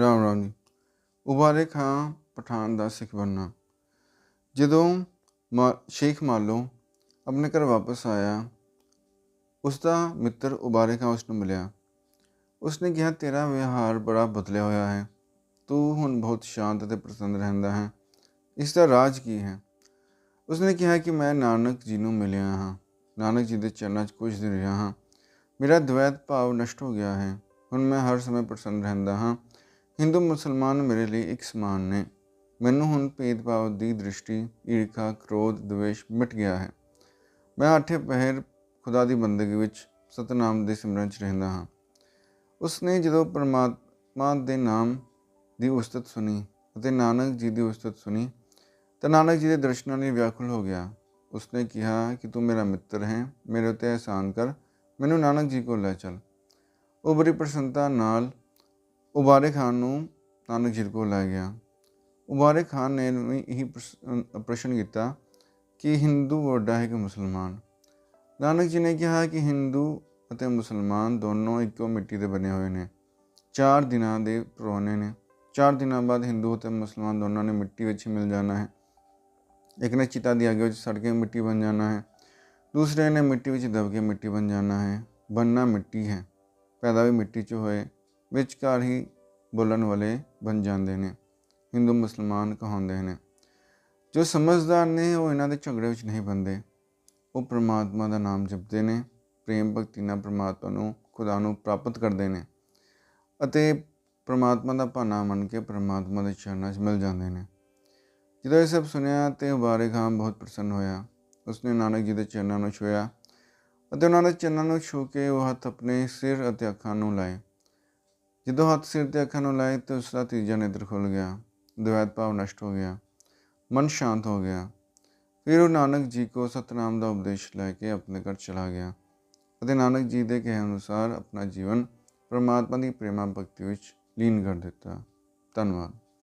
ਰਾਮ ਰਾਮ ਜੀ। ਉਬਾਰੇ ਖਾਂ ਪਠਾਨ ਦਾ ਸਿੱਖ ਬਣਨਾ। ਜਦੋਂ ਮਾ ਸ਼ੇਖ ਮਾਲੋ ਆਪਣੇ ਘਰ ਵਾਪਸ ਆਇਆ, ਉਸ ਦਾ ਮਿੱਤਰ ਉਬਾਰੇ ਖਾਂ ਉਸ ਨੂੰ ਮਿਲਿਆ। ਉਸਨੇ ਕਿਹਾ, ਤੇਰਾ ਵਿਹਾਰ ਬੜਾ ਬਦਲਿਆ ਹੋਇਆ ਹੈ। ਤੂੰ ਹੁਣ ਬਹੁਤ ਸ਼ਾਂਤ ਅਤੇ ਪ੍ਰਸੰਨ ਰਹਿੰਦਾ ਹੈ। ਇਸ ਦਾ ਰਾਜ ਕੀ ਹੈ? ਉਸਨੇ ਕਿਹਾ ਕਿ ਮੈਂ ਨਾਨਕ ਜੀ ਨੂੰ ਮਿਲਿਆ ਹਾਂ। ਨਾਨਕ ਜੀ ਦੇ ਚਰਨਾਂ 'ਚ ਕੁਝ ਦਿਨ ਰਿਹਾ ਹਾਂ। ਮੇਰਾ ਦ્વੈਤ ਭਾਵ ਨਸ਼ਟ ਹੋ ਗਿਆ ਹੈ। ਹੁਣ ਮੈਂ ਹਰ ਸਮੇਂ ਪ੍ਰਸੰਨ ਰਹਿੰਦਾ ਹਾਂ। ਹਿੰਦੂ ਮੁਸਲਮਾਨ ਮੇਰੇ ਲਈ ਇੱਕ ਸਮਾਨ ਨੇ। ਮੈਨੂੰ ਹੁਣ ਭੇਦਭਾਵ ਦੀ ਦ੍ਰਿਸ਼ਟੀ, ਈਰਖਾ, ਕ੍ਰੋਧ, ਦਵੇਸ਼ ਮਿਟ ਗਿਆ ਹੈ। ਮੈਂ ਅੱਠੇ ਪਹਿਰ ਖੁਦਾ ਦੀ ਬੰਦਗੀ ਵਿੱਚ ਸਤਨਾਮ ਦੇ ਸਿਮਰਨ 'ਚ ਰਹਿੰਦਾ ਹਾਂ। ਉਸਨੇ ਜਦੋਂ ਪਰਮਾਤਮਾ ਦੇ ਨਾਮ ਦੀ ਉਸਤਤ ਸੁਣੀ ਅਤੇ ਨਾਨਕ ਜੀ ਦੀ ਉਸਤਤ ਸੁਣੀ, ਤਾਂ ਨਾਨਕ ਜੀ ਦੇ ਦਰਸ਼ਨਾਂ ਲਈ ਵਿਆਕੁਲ ਹੋ ਗਿਆ। ਉਸਨੇ ਕਿਹਾ ਕਿ ਤੂੰ ਮੇਰਾ ਮਿੱਤਰ ਹੈ, ਮੇਰੇ ਉੱਤੇ ਅਹਿਸਾਨ ਕਰ, ਮੈਨੂੰ ਨਾਨਕ ਜੀ ਕੋਲ ਲੈ ਚੱਲ। ਉਹ ਬੜੀ ਪ੍ਰਸੰਨਤਾ ਨਾਲ ਉਬਾਰੇ ਖਾਨ ਨੂੰ ਨਾਨਕ ਜੀ ਕੋਲ ਲੈ ਗਿਆ। ਉਬਾਰੇ ਖਾਨ ਨੇ ਵੀ ਇਹੀ ਪ੍ਰਸ਼ਨ ਕੀਤਾ ਕਿ ਹਿੰਦੂ ਵੱਡਾ ਹੈ ਕਿ ਮੁਸਲਮਾਨ? ਨਾਨਕ ਜੀ ਨੇ ਕਿਹਾ ਕਿ ਹਿੰਦੂ ਅਤੇ ਮੁਸਲਮਾਨ ਦੋਨੋਂ ਇੱਕੋ ਮਿੱਟੀ ਦੇ ਬਣੇ ਹੋਏ ਨੇ। ਚਾਰ ਦਿਨਾਂ ਦੇ ਪਰਵਾਨੇ ਨੇ। ਚਾਰ ਦਿਨਾਂ ਬਾਅਦ ਹਿੰਦੂ ਅਤੇ ਮੁਸਲਮਾਨ ਦੋਨਾਂ ਨੇ ਮਿੱਟੀ ਵਿੱਚ ਹੀ ਮਿਲ ਜਾਣਾ ਹੈ। ਇੱਕ ਨੇ ਚਿਤਾ ਦੀ ਅੱਗ ਵਿੱਚ ਸੜ ਕੇ ਮਿੱਟੀ ਬਣ ਜਾਣਾ ਹੈ। ਦੂਸਰੇ ਨੇ ਮਿੱਟੀ ਵਿੱਚ ਦਬ ਕੇ ਮਿੱਟੀ ਬਣ ਜਾਣਾ ਹੈ। ਬਣਨਾ ਮਿੱਟੀ ਹੈ। ਪੈਦਾ ਵੀ ਮਿੱਟੀ 'ਚ ਹੋਏ। ਵਿਚਕਾਰ ਹੀ ਬੋਲਣ ਵਾਲੇ ਬਣ ਜਾਂਦੇ ਨੇ, ਹਿੰਦੂ ਮੁਸਲਮਾਨ ਕਹਾਉਂਦੇ ਨੇ। ਜੋ ਸਮਝਦਾਰ ਨੇ, ਉਹ ਇਹਨਾਂ ਦੇ ਝਗੜੇ ਵਿੱਚ ਨਹੀਂ ਬੰਦੇ ਉਹ ਪ੍ਰਮਾਤਮਾ ਦਾ ਨਾਮ ਜਪਦੇ ਨੇ, ਪ੍ਰੇਮ ਭਗਤੀ ਨਾਲ ਪ੍ਰਮਾਤਮਾ ਨੂੰ, ਖੁਦਾ ਨੂੰ ਪ੍ਰਾਪਤ ਕਰਦੇ ਨੇ ਅਤੇ ਪ੍ਰਮਾਤਮਾ ਦਾ ਭਾਣਾ ਮੰਨ ਕੇ ਪ੍ਰਮਾਤਮਾ ਦੇ ਚਰਨਾਂ 'ਚ ਮਿਲ ਜਾਂਦੇ ਨੇ। ਜਦੋਂ ਇਹ ਸਭ ਸੁਣਿਆ ਤੇ ਉਬਾਰੇ ਖਾਨ ਬਹੁਤ ਪ੍ਰਸੰਨ ਹੋਇਆ। ਉਸਨੇ ਨਾਨਕ ਜੀ ਦੇ ਚਰਨਾਂ ਨੂੰ ਛੂਇਆ ਅਤੇ ਉਹਨਾਂ ਦੇ ਚਰਨਾਂ ਨੂੰ ਛੂ ਕੇ ਉਹ ਹੱਥ ਆਪਣੇ ਸਿਰ ਅਤੇ ਅੱਖਾਂ ਨੂੰ ਲਾਏ। ਜਦੋਂ ਹੱਥ ਸਿਰ ਤੇ ਅੱਖਾਂ ਨੂੰ ਲਾਏ ਤਾਂ ਉਸ ਦਾ ਤੀਜਾ ਨੇਤਰ ਖੁੱਲ ਗਿਆ। ਦਵੈਤ ਭਾਵ ਨਸ਼ਟ ਹੋ ਗਿਆ। ਮਨ ਸ਼ਾਂਤ ਹੋ ਗਿਆ। ਫਿਰ ਉਹ ਨਾਨਕ ਜੀ ਕੋ ਸਤਨਾਮ ਦਾ ਉਪਦੇਸ਼ ਲੈ ਕੇ ਆਪਣੇ ਘਰ ਚਲਾ ਗਿਆ ਅਤੇ ਨਾਨਕ ਜੀ ਦੇ ਕਹੇ ਅਨੁਸਾਰ ਆਪਣਾ ਜੀਵਨ ਪਰਮਾਤਮਾ ਦੀ ਪ੍ਰੇਮਾ ਭਗਤੀ ਵਿੱਚ ਲੀਨ ਕਰ ਦਿੱਤਾ। ਧੰਨਵਾਦ।